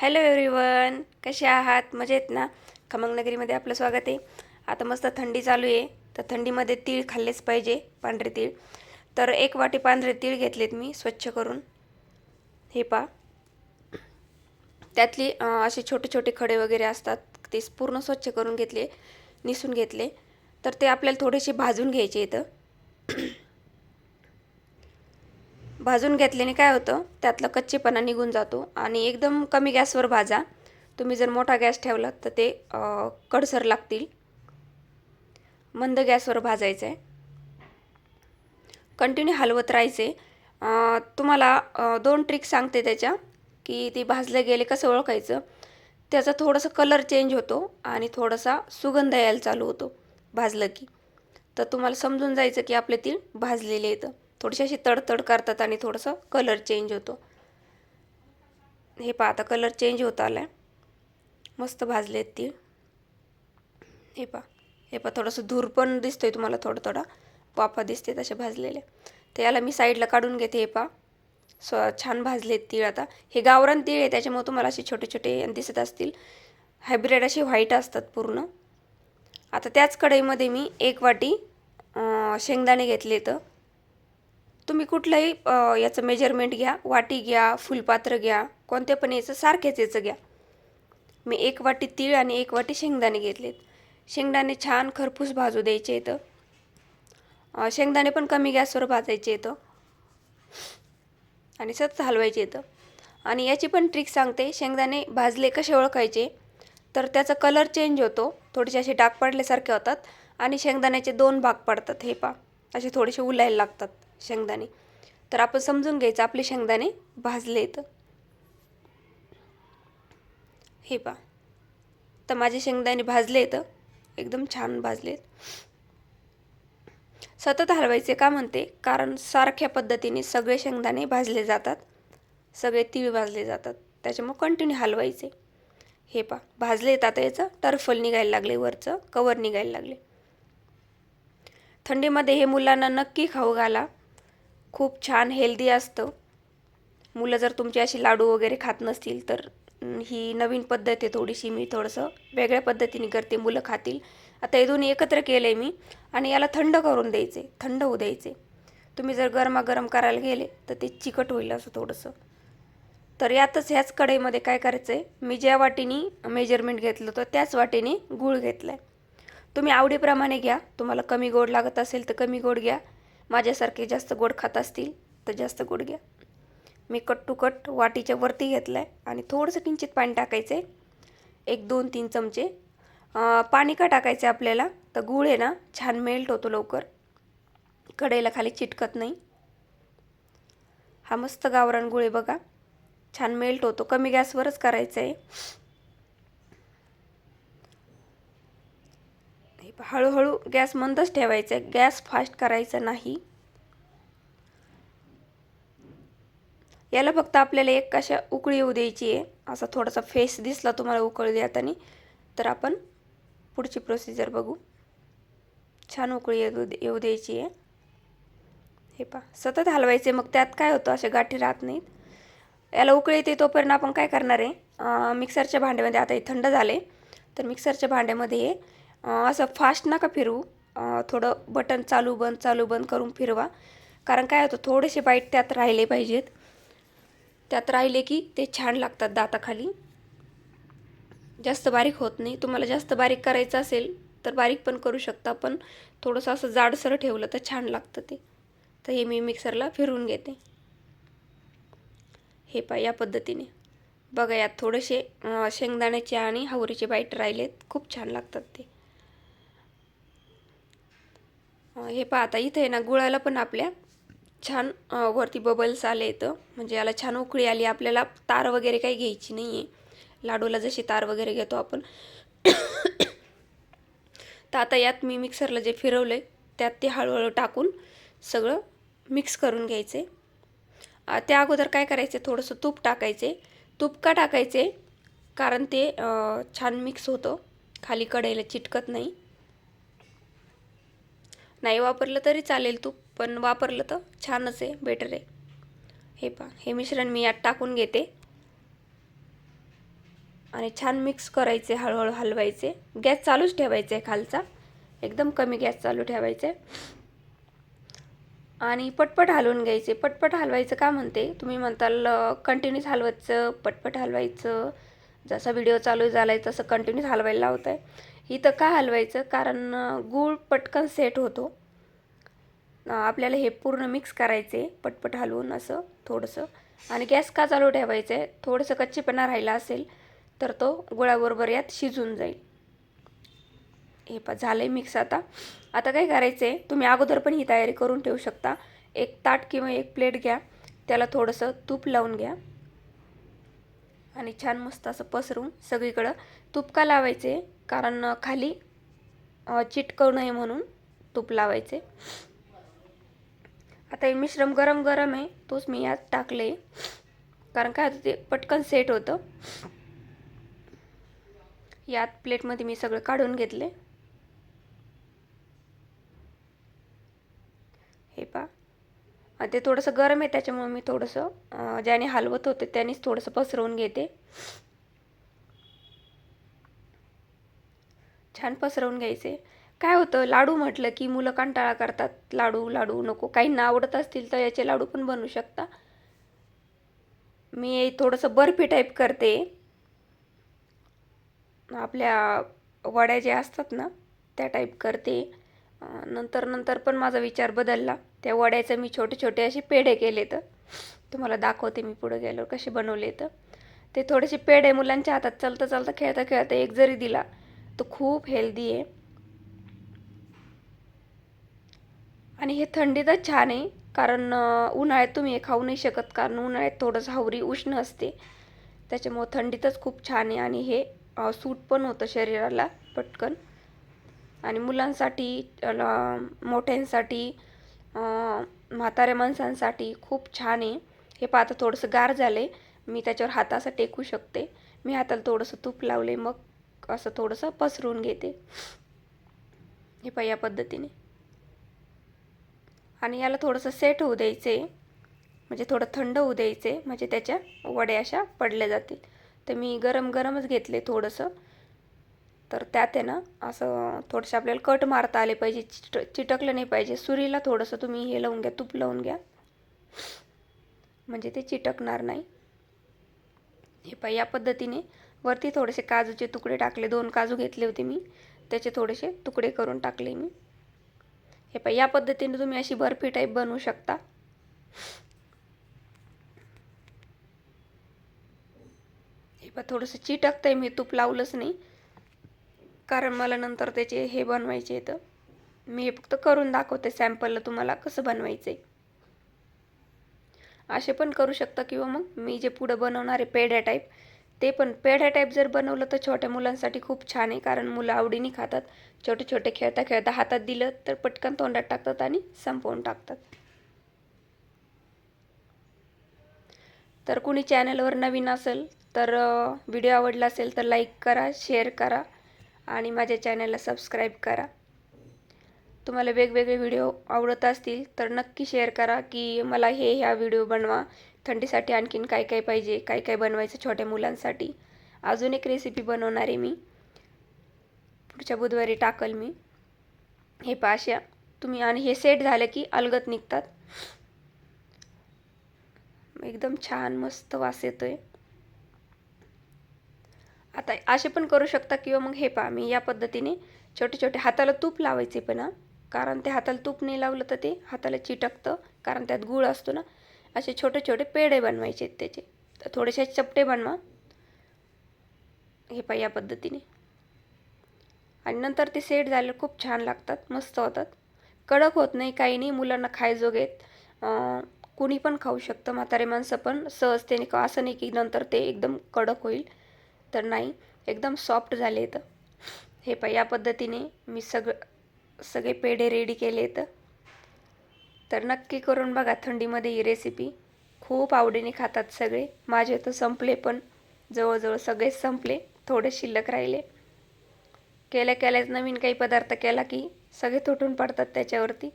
Hello everyone कसे आहात? मजेत ना? खमंगनगरीमध्ये आपलं स्वागत आहे. आता मस्त थंडी चालू आहे तर थंडीमध्ये तीळ खाल्लेच पाहिजे पांढरे तीळ. तर एक वाटी पांढरे तीळ घेतलेत मी स्वच्छ करून. हे पा त्यातली असे छोटे छोटे खडे वगैरे असतात ते पूर्ण स्वच्छ करून घेतले निसून घेतले. तर ते आपल्याला थोडेसे भाजून घ्यायचे इथं. भाजून घेतल्याने काय होतं त्यातलं कच्चेपणा निघून जातो आणि एकदम कमी गॅसवर भाजा. तुम्ही जर मोठा गॅस ठेवला तर ते कडसर लागतील. मंद गॅसवर भाजायचं आहे कंटिन्यू हलवत राहायचे. तुम्हाला दोन ट्रिक सांगते त्याच्या की ती भाजले गेले कसं ओळखायचं? त्याचा थोडंसं कलर चेंज होतो आणि थोडासा सुगंध यायला चालू होतो भाजलं की. तर तुम्हाला समजून जायचं की आपले तीळ भाजलेले येतं थोडीशी अशी तडतड करतात आणि थोडंसं कलर चेंज होतो. हे पहा आता कलर चेंज होत आला मस्त भाजले आहेत तीळ हे पहा हे पहा थोडंसं धूर पण दिसतोय तुम्हाला थोडं थोडा. वाफा दिसते तसे भाजलेले. तर याला मी साईडला काढून घेते हे पहा. स्व छान भाजले आहेत तीळ आता. हे गावरान तीळ आहे त्याच्यामुळे तुम्हाला असे छोटे छोटे दिसत असतील. हायब्रिड असे व्हाईट असतात पूर्ण. आता त्याच कढईमध्ये मी एक वाटी शेंगदाणे घेतले तर तुम्ही कुठलंही याचं मेजरमेंट घ्या वाटी घ्या फुलपात्र घ्या कोणत्या पण याचं सारखेच याचं घ्या. मी एक वाटी तीळ आणि एक वाटी शेंगदाणे घेतलेत. शेंगदाणे छान खरपूस भाजू द्यायचे इथं. शेंगदाणे पण कमी गॅसवर भाजायचे येतं आणि सतत हलवायचे येतं आणि याची पण ट्रिक सांगते शेंगदाणे भाजले कसे ओळखायचे? तर त्याचा कलर चेंज होतो. थोडेसे असे डाग पडल्यासारखे होतात. आणि शेंगदाण्याचे दोन भाग पडतात हे पा असे थोडेसे उलायला लागतात शेंगदाणे. तर आपण समजून घ्यायचं आपले शेंगदाणे भाजले आहेत. हे पा तर माझे शेंगदाणे भाजले आहेत. एकदम छान भाजलेत सतत हलवायचे का म्हणते? कारण सारख्या पद्धतीने सगळे शेंगदाणे भाजले जातात. सगळे तीळ भाजले जातात. त्याच्यामुळे कंटिन्यू हलवायचे. हे पा भाजले आता याचं. टर्फल निघायला लागले वरचं. कवर निघायला लागले. थंडीमध्ये हे मुलांना नक्की खाऊ घाला. खूप छान हेल्दी असतं. मुलं जर तुमची अशी लाडू वगैरे खात नसतील तर ही नवीन पद्धत आहे थोडीशी. मी थोडंसं वेगळ्या पद्धतीने करते मुलं खातील. आता हे दोन्ही एकत्र केलं आहे मी आणि याला थंड करून द्यायचे थंड होऊ द्यायचे. तुम्ही जर गरमागरम करायला गेले तर ते चिकट होईल असं थोडंसं. तर यातच ह्याच कढईमध्ये काय करायचं आहे मी ज्या वाटीने मेजरमेंट घेतलं होतं त्याच वाटीने गूळ घेतला आहे तुम्ही आवडीप्रमाणे घ्या. तुम्हाला कमी गोड लागत असेल तर कमी गोड घ्या. माझ्यासारखे जास्त गोड खात असतील तर जास्त गोड घ्या. मी कट टू कट वाटीच्या वरती घेतलं आहे आणि थोडंसं किंचित पाणी टाकायचं आहे एक दोन तीन चमचे. पाणी का टाकायचं आहे आपल्याला? तर गूळ आहे ना छान मेल्ट होतो लवकर. कढईला खाली चिटकत नाही. हा मस्त गावरान गुळ आहे बघा. छान मेल्ट होतो. कमी गॅसवरच करायचं आहे हे पहा, हळूहळू गॅस मंदच ठेवायचा आहे गॅस फास्ट करायचा नाही. याला फक्त आपल्याला एक कशा उकळी येऊ द्यायची आहे असा थोडासा फेस दिसला तुम्हाला उकळी देताना तर आपण पुढची प्रोसिजर बघू. छान उकळी येऊ येऊ द्यायची आहे. हे पा सतत हलवायचे मग त्यात काय होतं असे गाठी राहत नाहीत. याला उकळी येते तोपर्यंत आपण काय करणार आहे मिक्सरच्या भांड्यामध्ये आता हे थंड झाले तर मिक्सरच्या भांड्यामध्ये हे असं फास्ट नका फिरवू. थोडं बटन चालू बंद चालू बंद करून फिरवा. कारण काय होतं थोडेसे बाईट त्यात राहिले पाहिजेत. त्यात राहिले की ते छान लागतात दाताखाली. जास्त बारीक होत नाही. तुम्हाला जास्त बारीक करायचं असेल तर बारीक पण करू शकता पण थोडंसं असं जाडसर ठेवलं तर छान लागतं ते. तर हे मी मिक्सरला फिरून घेते. हे पा या पद्धतीने. बघा यात थोडेसे शेंगदाण्याचे आणि हावरीचे बाईट राहिलेत. खूप छान लागतात ते. हे पाहता इथे आहे ना गुळाला पण आपल्या छान वरती बबल्स आले येतं म्हणजे याला छान उकळी आली आपल्याला तार वगैरे काही घ्यायची नाही आहे लाडूला जशी तार वगैरे घेतो आपण. तर आता यात मी मिक्सरला जे फिरवलं आहे त्यात ते हळूहळू टाकून सगळं मिक्स करून घ्यायचे. त्या अगोदर काय करायचे थोडंसं तूप टाकायचे. तूप का टाकायचे? कारण ते छान मिक्स होतं. खाली कढईला चिटकत नाही. नाही वापरलं तरी चालेल तूप पण वापरलं तर छानच आहे बेटर आहे. हे पहा हे मिश्रण मी यात टाकून घेते. आणि छान मिक्स करायचे हळूहळू हलवायचे. गॅस चालूच ठेवायचा आहे खालचा. एकदम कमी गॅस चालू ठेवायचा आहे. आणि पटपट हलवून घ्यायचे. पटपट हलवायचं का म्हणते? तुम्ही म्हणताल कंटिन्यूस हलवायचं पटपट हलवायचं. जसा व्हिडिओ चालू झाला आहे तसं कंटिन्यूस हलवायला लावत आहे इथं का हलवायचं? कारण गूळ पटकन सेट होतो. आपल्याला हे पूर्ण मिक्स करायचे पटपट हलवून असं थोडंसं. आणि गॅस का चालू ठेवायचं? आहे थोडंसं कच्चेपणा राहिला असेल तर तो गुळाबरोबर यात शिजून जाईल. हे पा झालं आहे मिक्स आता. आता काय करायचं आहे तुम्ही अगोदर पण ही तयारी करून ठेवू शकता. एक ताट किंवा एक प्लेट घ्या. त्याला थोडंसं तूप लावून घ्या. आणि छान मस्त असं पसरून सगळीकडं तूप का लावायचे? कारण खाली चिटकवू नये म्हणून तूप लावायचे. आता हे मिश्रम गरम गरम आहे तोच मी यात टाकले. कारण काय होतं ते पटकन सेट होतं. यात प्लेटमध्ये मी सगळं काढून घेतले हे पा ते थोडंसं गरम आहे त्याच्यामुळे मी थोडंसं ज्याने हलवत होते त्यानेच थोडंसं पसरवून घेते. छान पसरवून घ्यायचे. काय होतं लाडू म्हटलं की मुलं कंटाळा करतात. लाडू लाडू नको. काहींना आवडत असतील तर याचे लाडू पण बनवू शकता. मी थोडंसं बर्फी टाईप करते. आपल्या वड्या ज्या असतात ना त्या टाईप करते. नंतर नंतर पण माझा विचार बदलला. त्या वड्याचं मी छोटे छोटे असे पेढे केले तर. तुम्हाला दाखवते मी पुढे गेल्यावर कसे बनवले तर. ते थोडेसे पेढे मुलांच्या हातात चालता चालता खेळता खेळता एक जरी दिला तो खूप हेल्दी आहे. आणि हे थंडीतच छान आहे कारण उन्हाळ्यात तुम्ही हे खाऊ नाही शकत कारण उन्हाळ्यात थोडंसं हावरी उष्ण असते. त्याच्यामुळं थंडीतच खूप छान आहे आणि हे सूट पण होतं शरीराला पटकन. आणि मुलांसाठी मोठ्यांसाठी म्हाताऱ्या माणसांसाठी खूप छान आहे. हे पाहता थोडंसं गार झालं आहे मी त्याच्यावर हात असं टेकू शकते. मी हाताला थोडंसं तूप लावले मग असं थोडंसं पसरून घेते. हे पहा या पद्धतीने. आणि याला थोडंसं सेट होऊ द्यायचे म्हणजे थोडं थंड होऊ द्यायचे म्हणजे त्याच्या वड्या अशा पडल्या जातील. तर मी गरम गरमच घेतले थोडंसं. तर त्यात आहे ना असं थोडंसं आपल्याला कट मारता आले पाहिजे चिट चिटकलं नाही पाहिजे. सुरीला थोडंसं तुम्ही हे लावून घ्या तूप लावून घ्या. म्हणजे ते चिटकणार नाही. हे पाय या पद्धतीने वरती थोडेसे काजूचे तुकडे टाकले. दोन काजू घेतले होते मी. त्याचे थोडेसे तुकडे करून टाकले मी. हे पाय या पद्धतीने तुम्ही अशी बर्फी टाईप बनवू शकता. हे पा थोडंसं चिटकतं आहे मी तूप लावलंच नाही. कारण मला नंतर त्याचे हे बनवायचे तर मी हे फक्त करून दाखवते सॅम्पलला तुम्हाला कसं बनवायचं आहे असे पण करू शकता किंवा मग मी जे पुढं बनवणार आहे पेढ्या टाईप ते पण पेढ्या टाईप जर बनवलं तर छोट्या मुलांसाठी खूप छान आहे. कारण मुलं आवडीने खातात. छोटे छोटे खेळता खेळता हातात दिलं तर पटकन तोंडात टाकतात आणि संपवून टाकतात. तर कुणी चॅनलवर नवीन असेल तर व्हिडिओ आवडला असेल तर लाईक करा शेअर करा. आणि माझ्या चॅनलला सबस्क्राईब करा. तुम्हाला वेगवेगळे व्हिडिओ आवडत असतील तर नक्की शेअर करा की मला हे ह्या व्हिडिओ बनवा. थंडीसाठी आणखीन काय काय पाहिजे काय काय बनवायचं छोट्या मुलांसाठी. अजून एक रेसिपी बनवणार आहे मी. पुढच्या बुधवारी टाकल मी. हे पाशा तुम्ही आणि हे सेट झालं की अलगत निघतात. एकदम छान मस्त वास येतो आहे आता असे पण करू शकता किंवा मग हे पहा मी या पद्धतीने छोटे छोटे हाताला तूप लावायचे पण कारण ते हाताला तूप नाही लावलं तर ते हाताला चिटकतं कारण त्यात गूळ असतो ना. असे छोटे छोटे पेढे बनवायचे त्याचे. तर थोडेसे चपटे बनवा. हे पहा या पद्धतीने. आणि नंतर ते सेट झाले खूप छान लागतात मस्त होतात. कडक होत नाही काही नाही. मुलांना खायजोगेत कुणी पण खाऊ शकतं. म्हातारे माणसं पण सहजतेने का असं नाही की नंतर ते एकदम कडक होईल. तर नाही एकदम सॉफ्ट झाले आहेत हे पा या पद्धतीने मी सगळं सगळे पेढे रेडी केले आहेत तर नक्की करून बघा थंडीमध्ये ही रेसिपी खूप आवडीने खातात सगळे. माझे तर संपले पण. जवळजवळ सगळेच संपले. थोडे शिल्लक राहिले. केल्या केल्याच नवीन काही पदार्थ केला की सगळे तुटून पडतात त्याच्यावरती.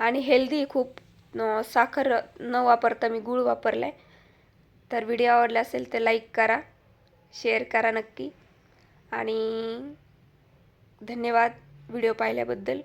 आणि हेल्दी खूप साखर न वापरता मी गूळ वापरला आहे तर व्हिडिओ आवडला असेल तर लाईक करा. शेअर करा नक्की. आणि धन्यवाद व्हिडिओ पाहिल्याबद्दल.